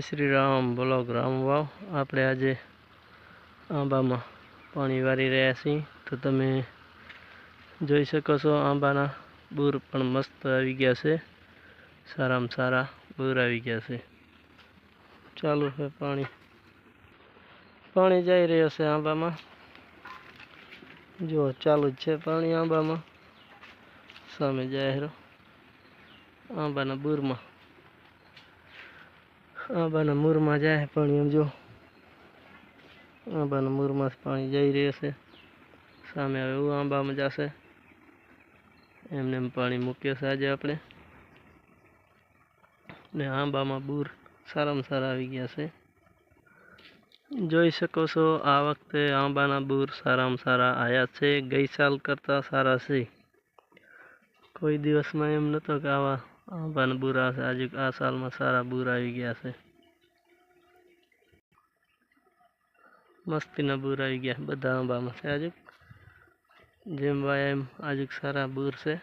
શ્રી રામ. બોલો રામ વાવ. આપણે આજે આંબામાં પાણી વારી રહ્યા છીએ. તો તમે જોઈ શકો છો, આંબાના બૂર પણ મસ્ત આવી ગયા છે. સારામાં સારા બૂર આવી ગયા છે. ચાલુ છે પાણી. પાણી જઈ રહ્યો છે આંબામાં. જો, ચાલુ જ છે પાણી આંબામાં. સામે જાહેરો. આંબાના બૂરમાં આંબાના મૂરમાં જાય પાણી એમ જો. આંબાના મૂરમાં પાણી જઈ રહ્યું છે. સામે હવે એવું આંબામાં જશે. એમને એમ પાણી મૂકીએ છે આજે આપણે. ને આંબામાં બૂર સારામાં સારા આવી ગયા છે. જોઈ શકો છો આ વખતે આંબાના બૂર સારામાં સારા આવ્યા છે. ગઈ સાલ કરતાં સારા છે. કોઈ દિવસમાં એમ નહોતો કે આવા આંબાના બુરા આવશે આજે આ સાલમાં સારા બુર આવી ગયા છે. મસ્તીના બુર આવી ગયા બધા આંબામાં છે. આજે જેમ વાયા એમ આજે સારા બુર છે.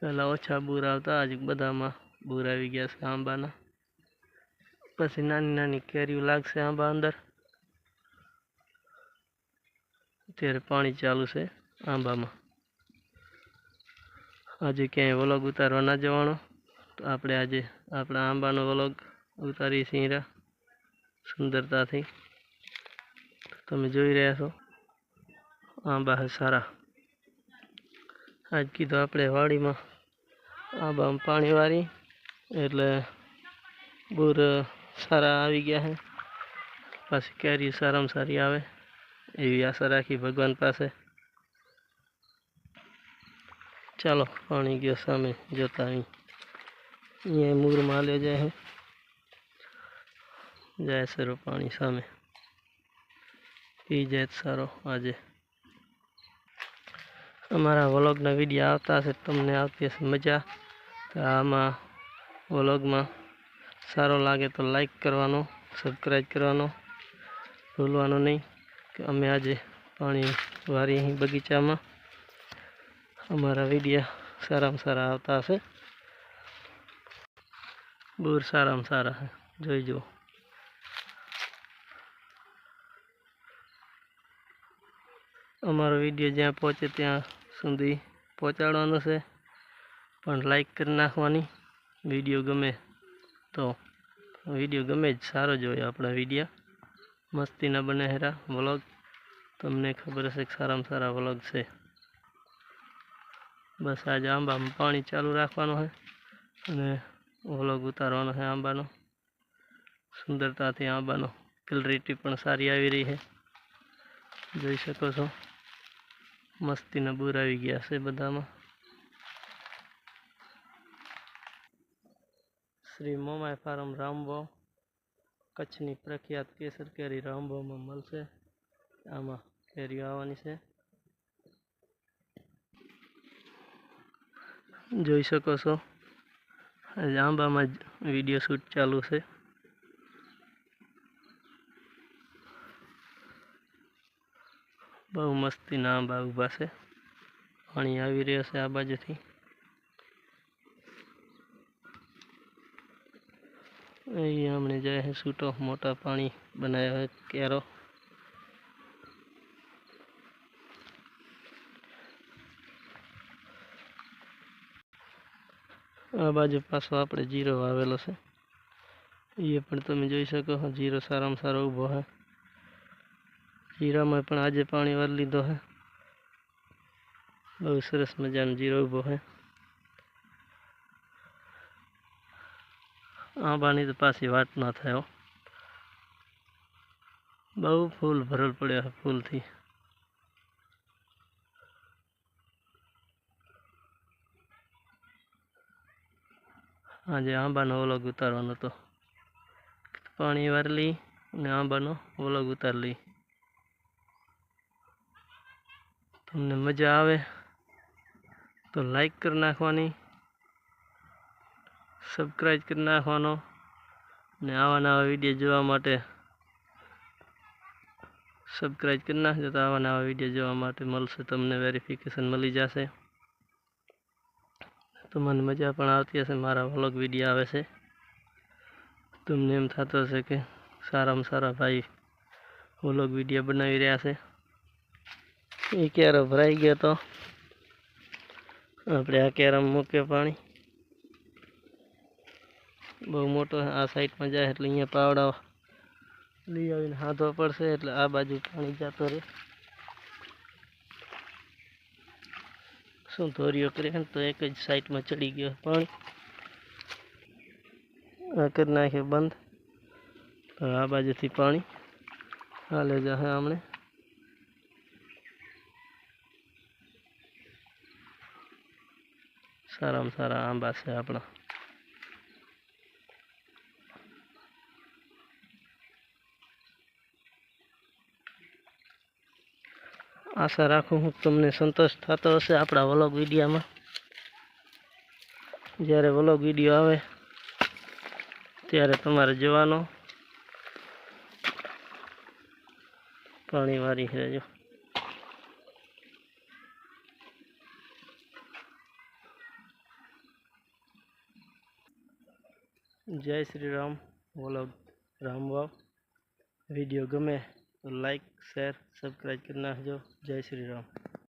પહેલાં ઓછા બુર આવતા, આજે બધામાં બુર આવી ગયા છે આંબાના. પછી નાની નાની કેરીઓ લાગશે આંબા અંદર. અત્યારે પાણી ચાલુ છે આંબામાં. આજે ક્યાંય વ્લોગ ઉતારવા ના જવાનો? તો આપણે આજે આપણા આંબાનો વ્લોગ ઉતારીએ સિંહરા સુંદરતાથી. તમે જોઈ રહ્યા છો, આંબા છે સારા. આજ કીધું આપણે વાડીમાં આંબામાં પાણી વારી, એટલે બોર સારા આવી ગયા છે પાછી કેરી સારામાં સારી આવે, એવી આશા રાખી ભગવાન પાસે. ચાલો, પાણી ગયો સામે, જોતા અહીં. અહીંયા મૂરમાં માલ્યો જાય જાય સરો પાણી સામે. પી જાય સારો આજે. અમારા વ્લોગના વીડિયો આવતા હશે, તમને આવતી હશે મજા. તો આમાં વ્લોગમાં સારો લાગે તો લાઈક કરવાનો, સબસ્ક્રાઈબ કરવાનો. ભૂલવાનો નહીં કે અમે આજે પાણી વારી અહીં બગીચામાં અમારા વિડીયા સારામાં સારા આવતા હશે. બોર સારામાં સારા જોઈ જુઓ. અમારો વીડિયો જ્યાં પહોંચે ત્યાં સુધી પહોંચાડવાનો છે. પણ લાઈક કરી નાખવાની. વીડિયો ગમે તો. વીડિયો ગમે જ સારો જોઈએ આપણા વિડીયા. મસ્તીના બને હેરા વ્લોગ. તમને ખબર હશે સારામાં સારા વ્લોગ છે. બસ આજે આંબામાં પાણી ચાલુ રાખવાનું છે અને વ્લોગ ઉતારવાનો છે આંબાનો. સુંદરતાથી આંબાનો ક્લેરિટી પણ સારી આવી રહી છે. જોઈ શકો છો. મસ્તીના બૂર આવી ગયા છે બધામાં. શ્રી મોમાય ફાર્મ રામબો કચ્છની પ્રખ્યાત કેસર કેરી રામબોમાં મળશે. આમાં કેરીઓ આવવાની છે. જોઈ શકો છો. આંબામાં જ વીડિયો શૂટ ચાલુ છે. બહુ મસ્તીના આંબા ઊભા છે. પાણી આવી રહ્યો છે આ બાજુથી. અહીંયા હમણે જાય છે છૂટો મોટા પાણી બનાવ્યો કેરો. આ બાજુ પાછો આપણે જીરો વાવેલો છે. એ પણ તમે જોઈ શકો છો, જીરો સારામાં સારો ઊભો છે. જીરામાં પણ આજે પાણી વાર લીધો છે. બહુ સરસ મજાનો જીરો ઊભો છે. આંબાની તો પાછી વાત ના થાય હો. બહુ ફૂલ ભરલ પડ્યો છે ફૂલથી. આજે આંબાનો ઓલોગ ઉતારવાનો હતો. પાણી વાર લઈ અને આંબાનો ઓલોગ ઉતારલી તમને મજા આવે તો લાઈક કરી નાખવાની સબસ્ક્રાઈબ કરી નાખવાનો ને આવા નવા વીડિયો જોવા માટે સબસ્ક્રાઈબ કરી નાખજો તો આવા નવા વીડિયો જોવા માટે મળશે, તમને વેરિફિકેશન મળી જશે. તો મને મજા પણ આવતી હશે, મારા વ્લોગ વીડિયો આવે છે. તમને એમ થતો હશે કે સારામાં સારા ભાઈ વ્લોગ વીડિયો બનાવી રહ્યા છે. એ ક્યારે ભરાઈ ગયો તો? આપણે આ કેરમ મૂક્યો પાણી. બહુ મોટો આ સાઈડમાં જાય એટલે અહીંયા પાવડા લઈ આવીને હાથો પડશે, એટલે આ બાજુ પાણી જતો રહે. શું ધોરીઓ કરે ને તો એક જ સાઈડમાં ચડી ગયો પાણી આ કરી નાખ્યો બંધ. તો આ બાજુથી પાણી હાલે જશે હમણે સારામાં સારા આંબા છે આપણા. આશા રાખું હું તમને સંતોષ થતો હશે આપણા વલોગ વિડીયામાં. જ્યારે વલોગ વીડિયો આવે, ત્યારે તમારે જવાનો. પાણી વારી રહેજો જય શ્રી રામ બોલો રામ વાવ વીડિયો ગમે તો લાઈક શેર સબસ્ક્રાઈબ કરી નાખજો જય શ્રી રામ